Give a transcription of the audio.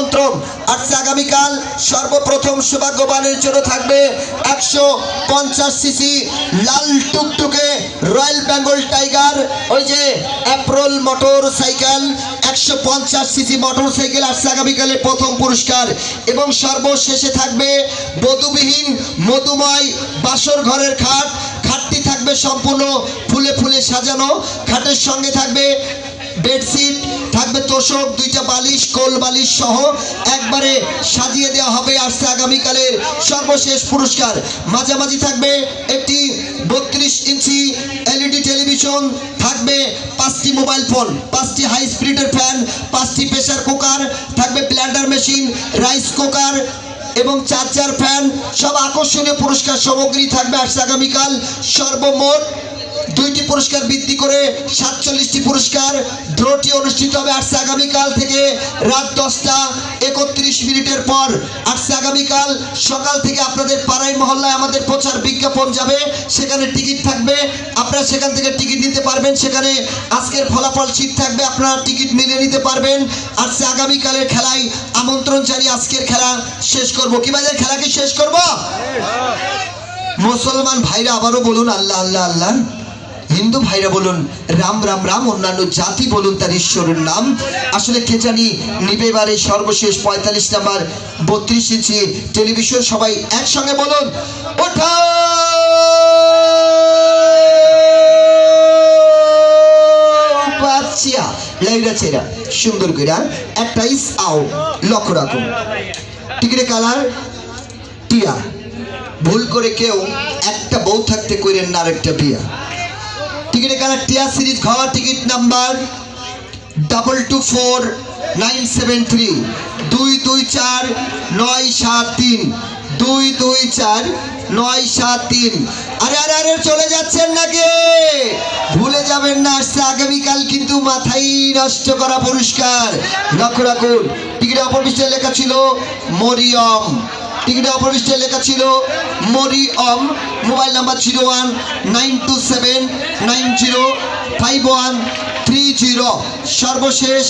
আমন্ত্রণ আজকে আগামীকাল সর্বপ্রথম সৌভাগ্যবানের জন্য থাকবে একশো পঞ্চাশ সিসি লাল টুকটুকে রয়্যাল বেঙ্গল টাইগার। ওই যে অ্যাপ্রোল মোটর সাইকেল, একশো পঞ্চাশ সিসি মোটর সাইকেল আসছে আগামীকালে প্রথম পুরস্কার। এবং সর্বশেষে থাকবে বধুবিহীন মধুময় বাসর ঘরের খাট। খাটটি থাকবে সম্পূর্ণ ফুলে ফুলে সাজানো। খাটের সঙ্গে থাকবে বেডশিট থাকবে তোষক, দুইটা বালিশ, কোল বালিশ সহ একবারে সাজিয়ে দেওয়া হবে আসছে আগামীকালের সর্বশেষ পুরস্কার। মাঝামাঝি থাকবে একটি বত্রিশ ইঞ্চি এলইডি টেলিভিশন, থাকবে পাঁচটি মোবাইল ফোন, পাঁচটি হাই স্পিডের ফ্যান, পাঁচটি প্রেসার কুকার, থাকবে ব্ল্যান্ডার মেশিন, রাইস কুকার এবং চার্জার ফ্যান। সব আকর্ষণীয় পুরস্কার সামগ্রী থাকবে আসছে আগামীকাল সর্বমোট দুইটি পুরস্কার বৃদ্ধি করে সাতচল্লিশটি পুরস্কার ড্রটি অনুষ্ঠিত হবে আসছে আগামীকাল থেকে রাত দশটা একত্রিশ মিনিটের পর। আসছে আগামীকাল সকাল থেকে আপনাদের পাড়াই মহল্লায় আমাদের প্রচার বিজ্ঞাপন যাবে। সেখানে টিকিট থাকবে। আপনারা সেখান থেকে টিকিট নিতে পারবেন। সেখানে আজকের ফলাফল শীত থাকবে। আপনারা টিকিট মিলে নিতে পারবেন। আসছে আগামীকালের খেলায় আমন্ত্রণ জানিয়ে আজকের খেলা শেষ করব। কি বাজার খেলা কি শেষ করব? মুসলমান ভাইরা আবারও বলুন, আল্লাহ আল্লাহ আল্লাহ। হিন্দু ভাইরা বলুন, রাম রাম রাম, অন্যান্য জাতি বলুন তার ঈশ্বরের নাম। আসলে কে জানি, নিবে এবারে সর্বশেষ পঁয়তাল্লিশ নাম্বার, বত্রিশ ইঞ্চি টেলিভিশন, সবাই একসঙ্গে বলুন ওঠা সুন্দর একটা ইস, আও কালার, টিয়া। ভুল করে কেউ একটা বউ থাকতে কইরেন না আরেকটা বিয়া। টিকিটে কালার টিয়া সিরিজ ঘর ticket number double two four nine seven three. দুই দুই চার নয় সাত তিন। দুই দুই চার নয় সাত তিন। আরে আরে আরে, চলে যাচ্ছেন নাকি? ভুলে যাবেন না, আসছে আগামীকাল কিন্তু মাথাই নষ্ট করা পুরস্কার। লক্ষ্য রাখুন টিকিটে অপবিষ্টে লেখা ছিল মরিয়ম। টিকিটে অপবিষ্টে লেখা ছিল মরি অম, mobile number zero one nine two seven nine zero five one three zero. সর্বশেষ